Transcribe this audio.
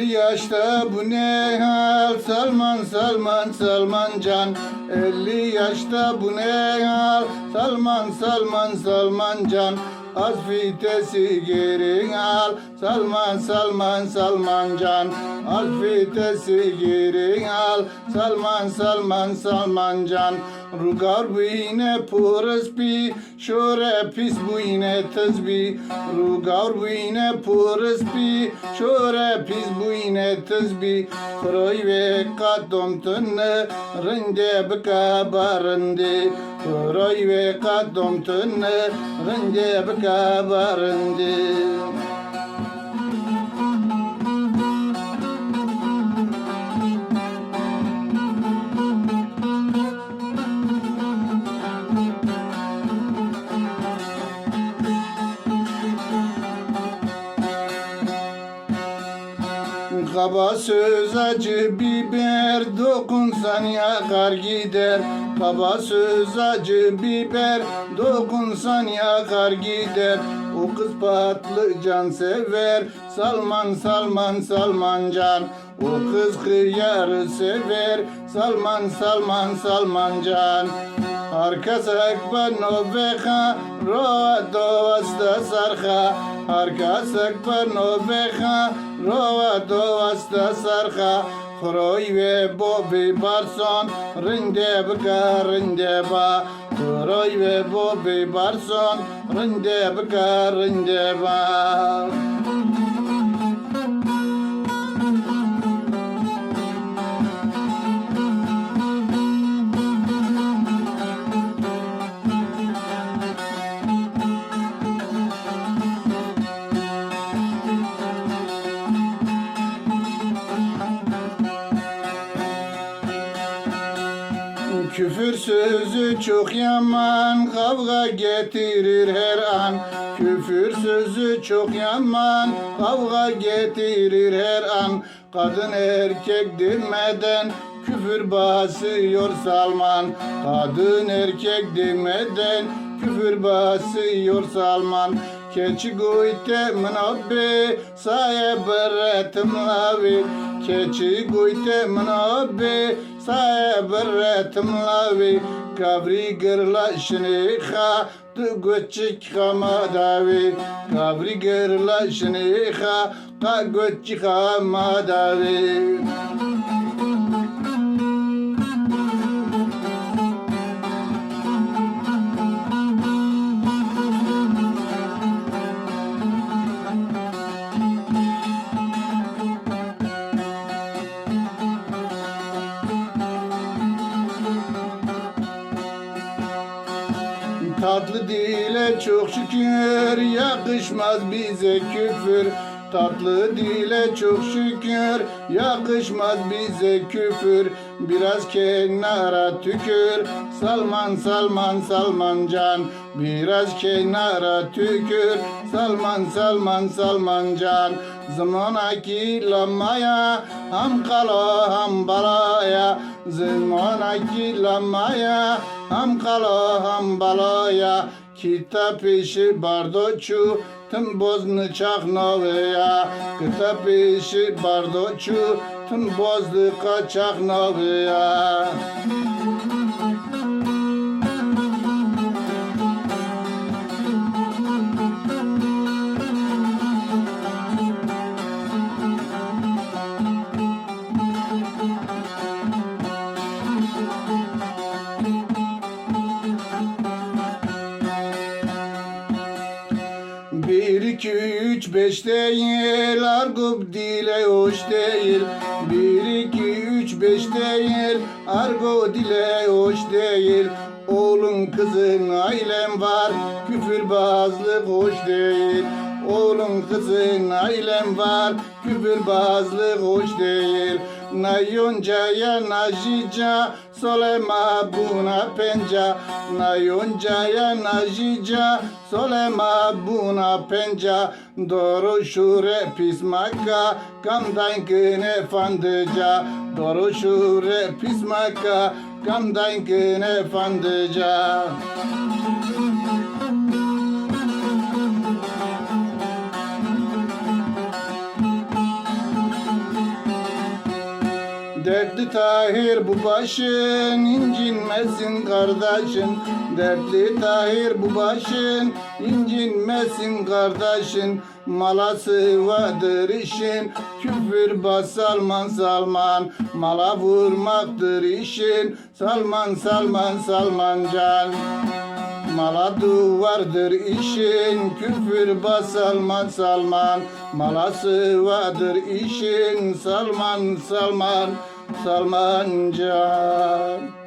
yaşta bu ne hal? Salman Salman Salman can. 50 yaşta bu ne hal? Salman Salman Salman can. Az vitesi geri al. Salman Salman Salman can. Az vitesi geri al. Salman Salman Salman can Rugar bu yine purus bi Şöre pis bu yine tezbi Rugar bu yine purus bi Şöre pis bu yine tezbi Kroy ve kadom tünne Rinde bika barindi Kroy ve kadom tünne Rinde bika barindi Kaba söz acı biber dokunsan yakar gider. Kaba söz acı biber dokunsan yakar gider. O kız patlıcan sever Salman Salman Salman can. O kız hıyarı sever Salman Salman Salman can Arkasak panovecha, roa dovasta sarcha. Arkasak panovecha, roa dovasta sarcha. Kroy ve bobi barson, rinde bika rinde ba. Kroy ve bobi barson, rinde bika rinde ba. Küfür sözü çok yaman, kavga getirir her an. Küfür sözü çok yaman, kavga getirir her an. Kadın erkek demeden küfür basıyor Salman. Kadın erkek demeden küfür basıyor Salman. Keçi goyte mnabbe saye berretim lavi Keçi goyte mnabbe saye berretim lavi Kavri gırla şneha tu göçük kamadavi Kavri gırla şneha ka göçük kamadavi dile çok şükür yakışmaz bize küfür. Tatlı dile çok şükür yakışmaz bize küfür. Biraz kenara tükür Salman Salman Salman can. Biraz kenara tükür Salman Salman Salman can. Zamana ki lamaya Ham kala ham balaya. Zamana ki lamaya Ham kala ham balaya Kitap işi bardoçu Tım boznu çaknovya Kitap işi bardoçu Tım bozdu kaçak novya üç, beş değil, argo dile hoş değil. Bir, iki, üç, beş değil, argo dile hoş değil. Oğlum kızın ailem var, küfürbazlık hoş değil. Oğlum kızın ailem var, küfürbazlık hoş değil. Na yoncaya na jica, solema buna penca. Na yoncaya na jica, solema buna penca. Doğru şure pismaka, kamdan kine fandıca. Doğru şure pismaka, kamdan kine fandıca. Tahir bu başın incinmesin kardeşin Dertli Tahir bu başın incinmesin kardeşin Malası vardır işin küfür bas Salman Salman. Mala vurmaktır işin Salman Salman Salman can. Mala duvardır işin küfür bas Salman Salman. Malası vardır işin Salman Salman Salman can